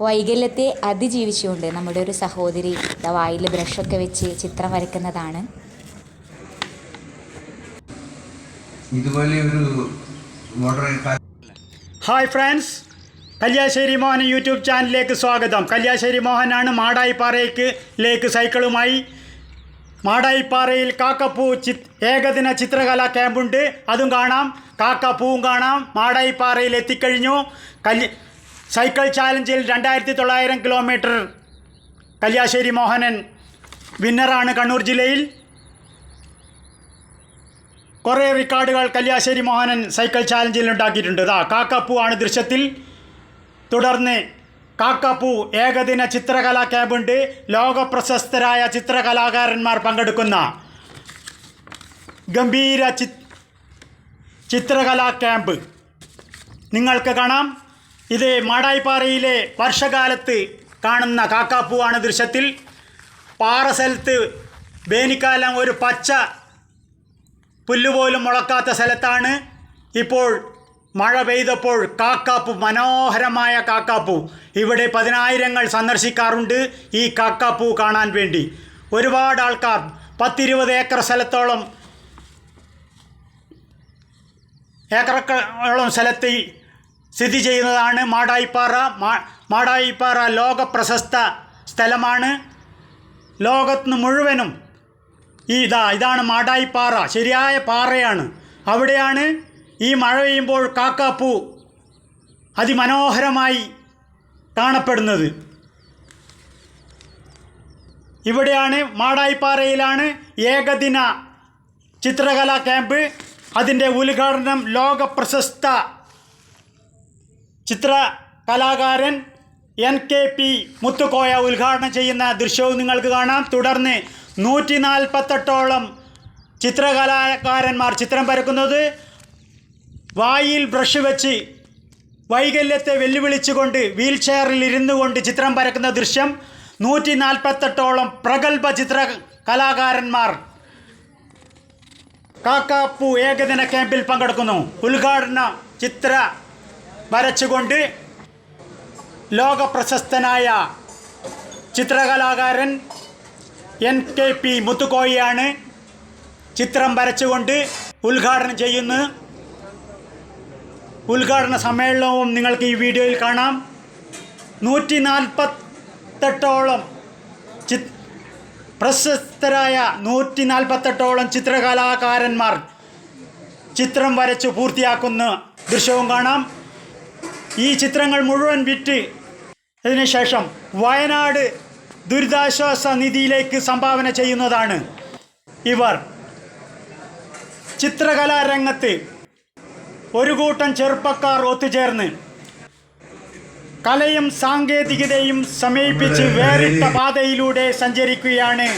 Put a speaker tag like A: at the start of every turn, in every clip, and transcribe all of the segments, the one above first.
A: വൈകല്യത്തെ അതിജീവിച്ചുകൊണ്ട് നമ്മുടെ ഒരു സഹോദരി ദാ വായിൽ ബ്രഷൊക്കെ വെച്ച് ചിത്രം വരയ്ക്കുന്നതാണ്.
B: Hi friends Kalliasseri Mohan YouTube ചാനലിലേക്ക് സ്വാഗതം. കല്യാശ്ശേരി മോഹനാണ് മാടായിപ്പാറയ്ക്ക് ലേക്ക് സൈക്കിളുമായി. മാടായിപ്പാറയിൽ കാക്കപ്പൂ ചിത് ഏകദിന ചിത്രകലാ ക്യാമ്പുണ്ട്. അതും കാണാം. കാക്കപ്പൂവും കാണാം. മാടായിപ്പാറയിൽ എത്തിക്കഴിഞ്ഞു. കല്യ സൈക്കിൾ ചാലഞ്ചിൽ രണ്ടായിരത്തി തൊള്ളായിരം കിലോമീറ്റർ കല്യാശ്ശേരി മോഹനൻ വിന്നറാണ് കണ്ണൂർ ജില്ലയിൽ. കുറേ റെക്കോർഡുകൾ കല്യാശ്ശേരി മോഹനൻ സൈക്കിൾ ചാലഞ്ചിൽ ഉണ്ടാക്കിയിട്ടുണ്ട്. ഇതാ കാക്കപ്പൂ ആണ് ദൃശ്യത്തിൽ. തുടർന്ന് കാക്കപ്പൂ ഏകദിന ചിത്രകലാ ക്യാമ്പുണ്ട്. ലോക പ്രശസ്തരായ ചിത്രകലാകാരന്മാർ പങ്കെടുക്കുന്ന ഗംഭീര ചിത്രകലാ ക്യാമ്പ്. നിങ്ങൾക്ക് കാണാം. ഇത് മാടായിപ്പാറയിലെ വർഷകാലത്ത് കാണുന്ന കാക്കാപ്പൂവാണ് ദൃശ്യത്തിൽ. പാറ സ്ഥലത്ത് വേനിക്കാലം ഒരു പച്ച പുല്ലുപോലും മുളക്കാത്ത സ്ഥലത്താണ്. ഇപ്പോൾ മഴ പെയ്തപ്പോൾ കാക്കാപ്പു മനോഹരമായ കാക്കാപ്പു. ഇവിടെ പതിനായിരങ്ങൾ സന്ദർശിക്കാറുണ്ട് ഈ കാക്കാപ്പൂ കാണാൻ വേണ്ടി. ഒരുപാട് ആൾക്കാർ പത്തിരുപത് ഏക്കർ സ്ഥലത്തോളം ഏക്കറോളം സ്ഥലത്ത് സ്ഥിതി ചെയ്യുന്നതാണ് മാടായിപ്പാറ. മാടായിപ്പാറ ലോക പ്രശസ്ത സ്ഥലമാണ്. ലോകത്തിന് മുഴുവനും ഈ ഇതാ ഇതാണ് മാടായിപ്പാറ. ശരിയായ പാറയാണ്. അവിടെയാണ് ഈ മഴ പെയ്യുമ്പോൾ കാക്കാപ്പൂ അതിമനോഹരമായി കാണപ്പെടുന്നത്. ഇവിടെയാണ് മാടായിപ്പാറയിലാണ് ഏകദിന ചിത്രകലാ ക്യാമ്പ്. അതിന്റെ ഉദ്ഘാടനം ലോക പ്രശസ്ത ചിത്രകലാകാരൻ എൻ കെ പി മുത്തുക്കോയ ഉദ്ഘാടനം ചെയ്യുന്ന ദൃശ്യവും നിങ്ങൾക്ക് കാണാം. തുടർന്ന് നൂറ്റി നാൽപ്പത്തെട്ടോളം ചിത്രകലാകാരന്മാർ ചിത്രം വരക്കുന്നത് വായിൽ ബ്രഷ് വെച്ച് വൈകല്യത്തെ വെല്ലുവിളിച്ചുകൊണ്ട് വീൽ ചെയറിൽ ഇരുന്നു കൊണ്ട് ചിത്രം വരക്കുന്ന ദൃശ്യം. നൂറ്റി നാൽപ്പത്തെട്ടോളം പ്രഗത്ഭ ചിത്ര കലാകാരന്മാർ കാക്കാപ്പു ഏകദിന ക്യാമ്പിൽ പങ്കെടുക്കുന്നു. ഉദ്ഘാടന ചിത്ര വരച്ചുകൊണ്ട് ലോകപ്രശസ്തനായ ചിത്രകലാകാരൻ എൻ കെ പി മുത്തുക്കോയിയാണ് ചിത്രം വരച്ചുകൊണ്ട് ഉദ്ഘാടനം ചെയ്യുന്നത് ഉദ്ഘാടന സമ്മേളനവും നിങ്ങൾക്ക് ഈ വീഡിയോയിൽ കാണാം. നൂറ്റി നാൽപ്പത്തെട്ടോളം ചി പ്രശസ്തരായ നൂറ്റി നാൽപ്പത്തെട്ടോളം ചിത്രകലാകാരന്മാർ ചിത്രം വരച്ച് പൂർത്തിയാക്കുന്ന ദൃശ്യവും കാണാം. ഈ ചിത്രങ്ങൾ മുഴുവൻ വിറ്റ് അതിനുശേഷം വയനാട് ദുരിതാശ്വാസ നിധിയിലേക്ക് സംഭാവന ചെയ്യുന്നതാണ് ഇവർ. ചിത്രകലാരംഗത്ത് ഒരു കൂട്ടം ചെറുപ്പക്കാർ ഒത്തുചേർന്ന് കലയും സാങ്കേതികതയും സമീപിച്ച് വേറിട്ട പാതയിലൂടെ സഞ്ചരിക്കുകയാണ്.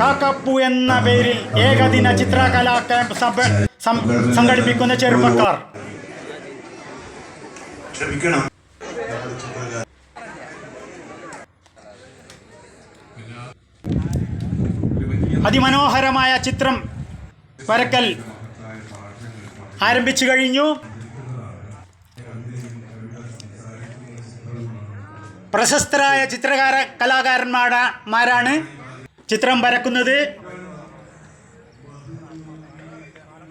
B: കാക്കപ്പു എന്ന പേരിൽ ഏകദിന ചിത്രകലാ ക്യാമ്പ് സംഘടിപ്പിക്കുന്ന ചെറുപ്പക്കാർ.
C: ക്ഷമിക്കണം.
B: അതിമനോഹരമായ ചിത്രം വരക്കൽ ആരംഭിച്ചു കഴിഞ്ഞു. പ്രശസ്തരായ ചിത്രകാര കലാകാരന്മാരാണ് ചിത്രം വരക്കുന്നത്.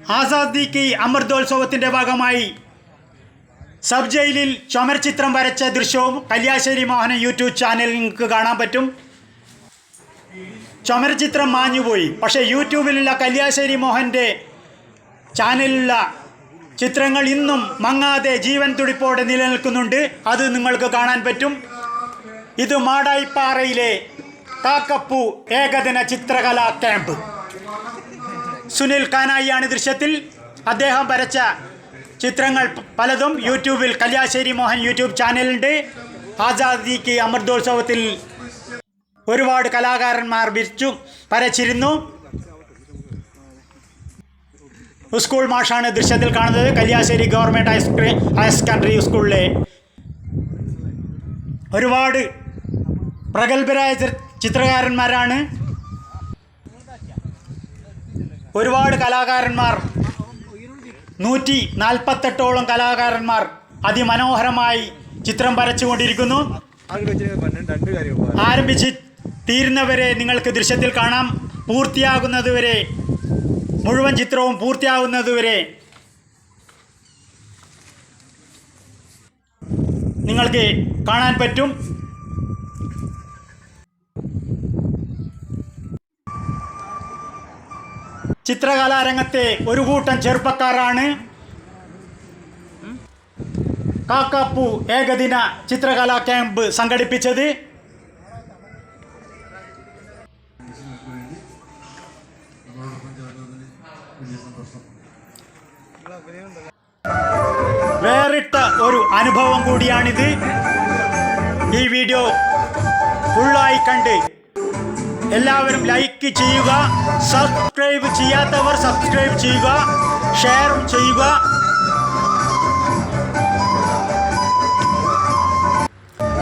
B: ആസാദി കി അമൃതോത്സവത്തിന്റെ ഭാഗമായി സബ് ജയിലിൽ ചുമർചിത്രം വരച്ച ദൃശ്യവും കല്യാശ്ശേരി മോഹനൻ യൂട്യൂബ് ചാനലിൽ നിങ്ങൾക്ക് കാണാൻ പറ്റും. ചുമർചിത്രം മാഞ്ഞുപോയി. പക്ഷേ യൂട്യൂബിലുള്ള കല്യാശ്ശേരി മോഹന്റെ ചാനലിലുള്ള ചിത്രങ്ങൾ ഇന്നും മങ്ങാതെ ജീവൻ തുടിപ്പോടെ നിലനിൽക്കുന്നുണ്ട്. അത് നിങ്ങൾക്ക് കാണാൻ പറ്റും. ഇത് മാടായിപ്പാറയിലെ കാക്കപ്പു ഏകദിന ചിത്രകലാ ക്യാമ്പ്. സുനിൽ കാനായിയാണ് ദൃശ്യത്തിൽ. അദ്ദേഹം വരച്ച ചിത്രങ്ങൾ പലതും യൂട്യൂബിൽ കല്യാശ്ശേരി മോഹൻ യൂട്യൂബ് ചാനലുണ്ട് ആസാദിക്ക് അമൃതോത്സവത്തിൽ ഒരുപാട് കലാകാരന്മാർ വിരിച്ചു വരച്ചിരുന്നു. സ്കൂൾ മാഷാണ് ദൃശ്യത്തിൽ കാണുന്നത്. Kalliasseri government high school higher secondary സ്കൂളിലെ ഒരുപാട് പ്രഗത്ഭരായ ചിത്രകാരന്മാരാണ്. ഒരുപാട് കലാകാരന്മാർ. നൂറ്റി നാൽപ്പത്തെട്ടോളം കലാകാരന്മാർ അതിമനോഹരമായി ചിത്രം വരച്ചുകൊണ്ടിരിക്കുന്നു. ആരംഭിച്ച് തീരുന്നവരെ നിങ്ങൾക്ക് ദൃശ്യത്തിൽ കാണാം. പൂർത്തിയാകുന്നതുവരെ മുഴുവൻ ചിത്രവും പൂർത്തിയാകുന്നതുവരെ നിങ്ങൾക്ക് കാണാൻ പറ്റും. ചിത്രകലാരംഗത്തെ ഒരു കൂട്ടം ചെറുപ്പക്കാരാണ്. കാക്കാപ്പു ഏകദിന ചിത്രകലാ ക്യാമ്പ് സംഘടിപ്പിച്ചത്. വേറിട്ട ഒരു അനുഭവം കൂടിയാണിത്. ഈ വീഡിയോ ഫുള്ളായി കണ്ട് എല്ലാവരും ലൈക്ക് ചെയ്യുക. സബ്സ്ക്രൈബ് ചെയ്യാത്തവർ സബ്സ്ക്രൈബ് ചെയ്യുക. ഷെയർ ചെയ്യുക.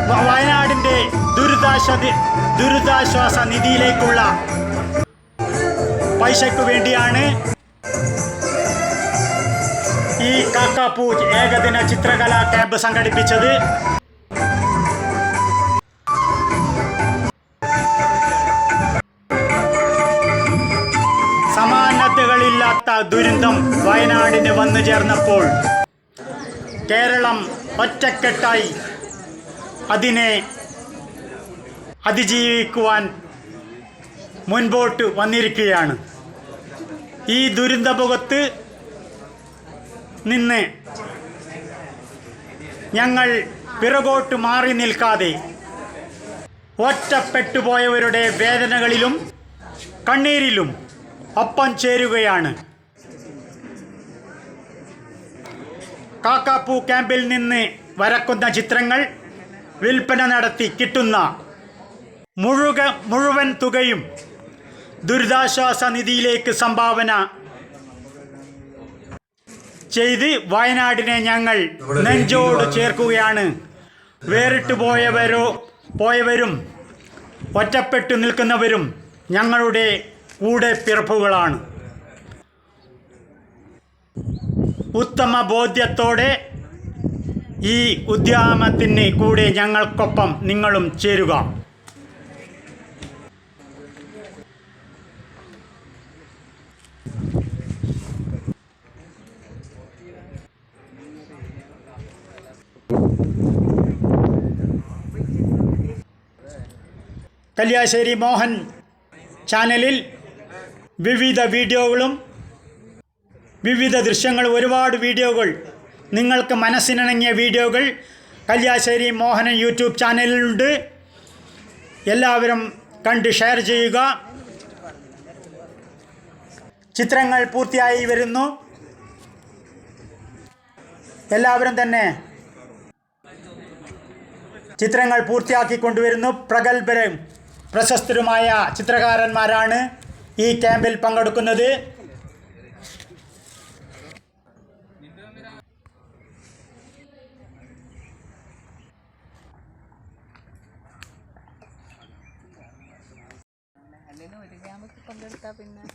B: വയനാടിന്റെ വയനാടിന്റെ ദുരിതാശ്വാസ നിധിയിലേക്കുള്ള പൈസയ്ക്ക് വേണ്ടിയാണ് ഈ കാക്കാപ്പൂ ഏകദിന ചിത്രകലാ ക്യാമ്പ് സംഘടിപ്പിച്ചത്. സമാനതകളില്ലാത്ത ദുരന്തം വയനാടിന് വന്നു ചേർന്നപ്പോൾ കേരളം ഒറ്റക്കെട്ടായി അതിനെ അതിജീവിക്കുവാൻ മുൻപോട്ട് വന്നിരിക്കുകയാണ്. ഈ ദുരന്തമുഖത്ത് നിന്ന് ഞങ്ങൾ പിറകോട്ട് മാറി നിൽക്കാതെ ഒറ്റപ്പെട്ടുപോയവരുടെ വേദനകളിലും കണ്ണീരിലും ഒപ്പം ചേരുകയാണ്. കാക്കാപ്പൂ ക്യാമ്പിൽ നിന്ന് വരക്കുന്ന ചിത്രങ്ങൾ വിൽപ്പന നടത്തി കിട്ടുന്ന മുഴുക മുഴുവൻ തുകയും ദുരിതാശ്വാസ നിധിയിലേക്ക് സംഭാവന ചെയ്ത് വയനാടിനെ ഞങ്ങൾ നെഞ്ചോട് ചേർക്കുകയാണ്. വേറിട്ട് പോയവരോ പോയവരും ഒറ്റപ്പെട്ടു നിൽക്കുന്നവരും ഞങ്ങളുടെ കൂടെ പിറപ്പുകളാണ്. ഉത്തമ ബോധ്യത്തോടെ ഈ ഉദ്യാമത്തിന് കൂടെ ഞങ്ങൾക്കൊപ്പം നിങ്ങളും ചേരുക. കല്യാശ്ശേരി മോഹൻ ചാനലിൽ വിവിധ വീഡിയോകളും വിവിധ ദൃശ്യങ്ങൾ ഒരുപാട് വീഡിയോകൾ നിങ്ങൾക്ക് മനസ്സിനിണങ്ങിയ വീഡിയോകൾ കല്യാശ്ശേരി മോഹനൻ യൂട്യൂബ് ചാനലിലുണ്ട്. എല്ലാവരും കണ്ട് ഷെയർ ചെയ്യുക. ചിത്രങ്ങൾ പൂർത്തിയായി വരുന്നു. എല്ലാവരും തന്നെ ചിത്രങ്ങൾ പൂർത്തിയാക്കി കൊണ്ടുവരുന്നു. പ്രഗത്ഭരും പ്രശസ്തരുമായ ചിത്രകാരന്മാരാണ് ഈ ക്യാമ്പിൽ പങ്കെടുക്കുന്നത്.
D: അല്ലെങ്കിൽ ഒരു ഗ്രാമത്തിൽ പങ്കെടുത്താൽ പിന്നെ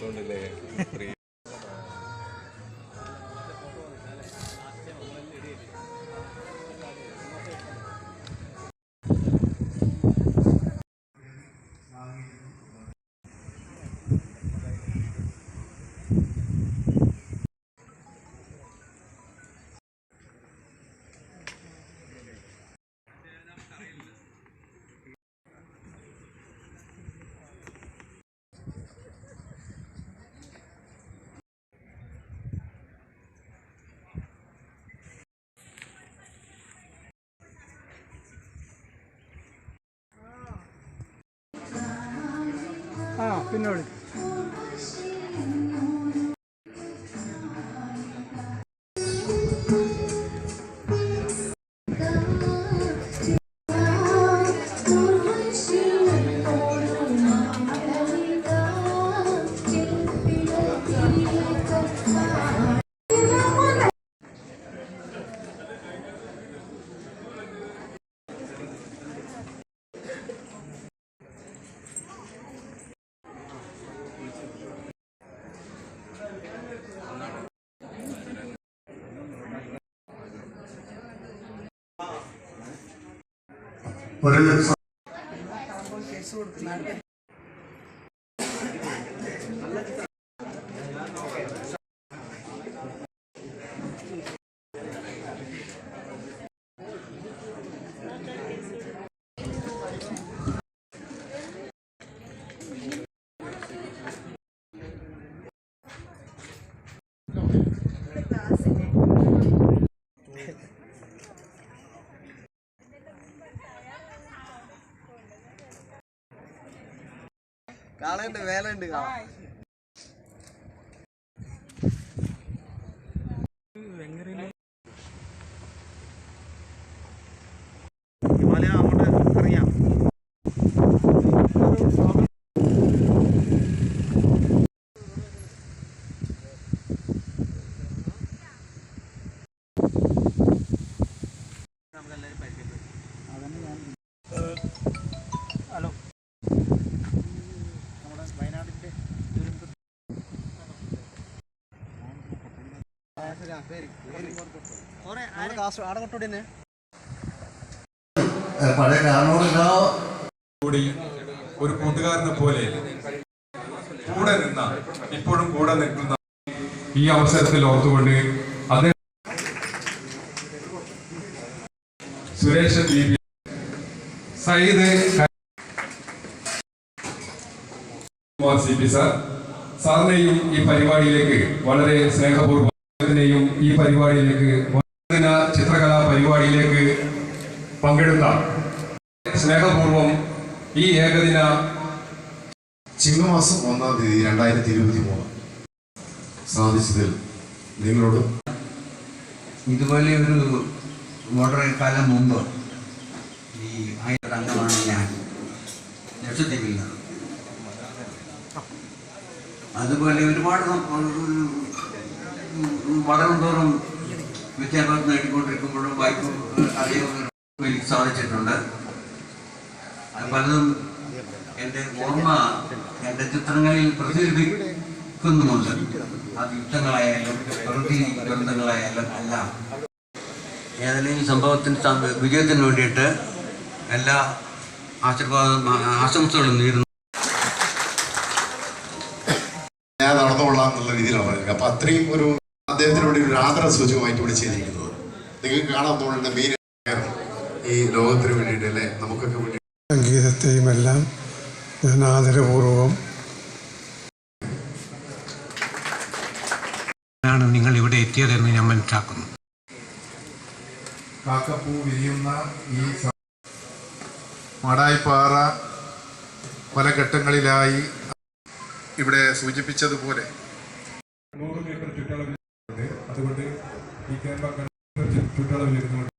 E: രസമുണ്ടല്ലേ
C: 在
E: 那
B: 儿。പിന്നെ
C: ഒരു
E: വേല ഉണ്ട് കാണാൻ.
C: പഴയ
F: കൂടി ഒരു കൂട്ടുകാരനെ പോലെ കൂടെ നിന്ന ഇപ്പോഴും കൂടെ നിൽക്കുന്ന ഈ അവസരത്തിൽ ഓർത്തുകൊണ്ട് അദ്ദേഹം Suresh Deepi Sayyid C P sir. സാറിനെയും ഈ പരിപാടിയിലേക്ക് വളരെ സ്നേഹപൂർവം ഇതിനെയും ഈ പരിപാടിയിലേക്ക് ദിന ചിത്രകലാ പരിപാടിയിലേക്ക് പങ്കെടുത്ത സ്നേഹപൂർവം ഈ ഏകദിന
G: ചിങ്ങമാസം ഒന്നാം തീയതി രണ്ടായിരത്തി ഇരുപത്തി മൂന്ന് സാധിച്ചതിൽ നിങ്ങളോട്
C: ഇതുപോലെ ഒരു വളരെ കാലം മുമ്പ് ഈ ആയിരം അംഗമാണ് ഞാൻ. ലക്ഷദ്വീപിൽ അതുപോലെ ഒരുപാട് നം- ഉം, ഉം, വളരും തോറും വിദ്യാഭ്യാസം നേടിക്കൊണ്ടിരിക്കുമ്പോഴും വായ്പ അറിയാൻ എനിക്ക് സാധിച്ചിട്ടുണ്ട് പലതും എന്റെ ഓർമ്മ എന്റെ ചിത്രങ്ങളിൽ പ്രതിഫലിപ്പിക്കുന്നുമുണ്ട്. അത് യുദ്ധങ്ങളായാലും പ്രകൃതി ദുരന്തങ്ങളായാലും എല്ലാം ഏതായാലും ഈ സംഭവത്തിന് വിജയത്തിന് വേണ്ടിയിട്ട് എല്ലാ ആശീർവാദം ആശംസകളും നേരുന്നു.
G: ഞാൻ നടന്നുകൊള്ളാം എന്നുള്ള രീതിയിലാണ്. പറയുന്നത് അപ്പം അത്രയും ഒരു അദ്ദേഹത്തിന് വേണ്ടി ഒരു ആദര സൂചകമായിട്ട് ഇവിടെ ചെയ്തിരിക്കുന്നത്. നിങ്ങൾക്ക് കാണാൻ തോന്നുന്നുണ്ട് മെയിൻ ഈ ലോകത്തിന് വേണ്ടിയിട്ട് അല്ലെ? നമുക്കൊക്കെ വേണ്ടി
H: സംഗീതത്തെയും എല്ലാം ഞാൻ ആദരപൂർവം
I: ആണ് നിങ്ങൾ ഇവിടെ എത്തിയതെന്ന് ഞാൻ മനസ്സിലാക്കുന്നു.
G: കാക്കപ്പൂ വിരിയുന്ന ഈ മാടായിപ്പാറ പല ഘട്ടങ്ങളിലായി ഇവിടെ സൂചിപ്പിച്ചതുപോലെ
F: നൂറ് മീറ്റർ ചുറ്റളവിൽ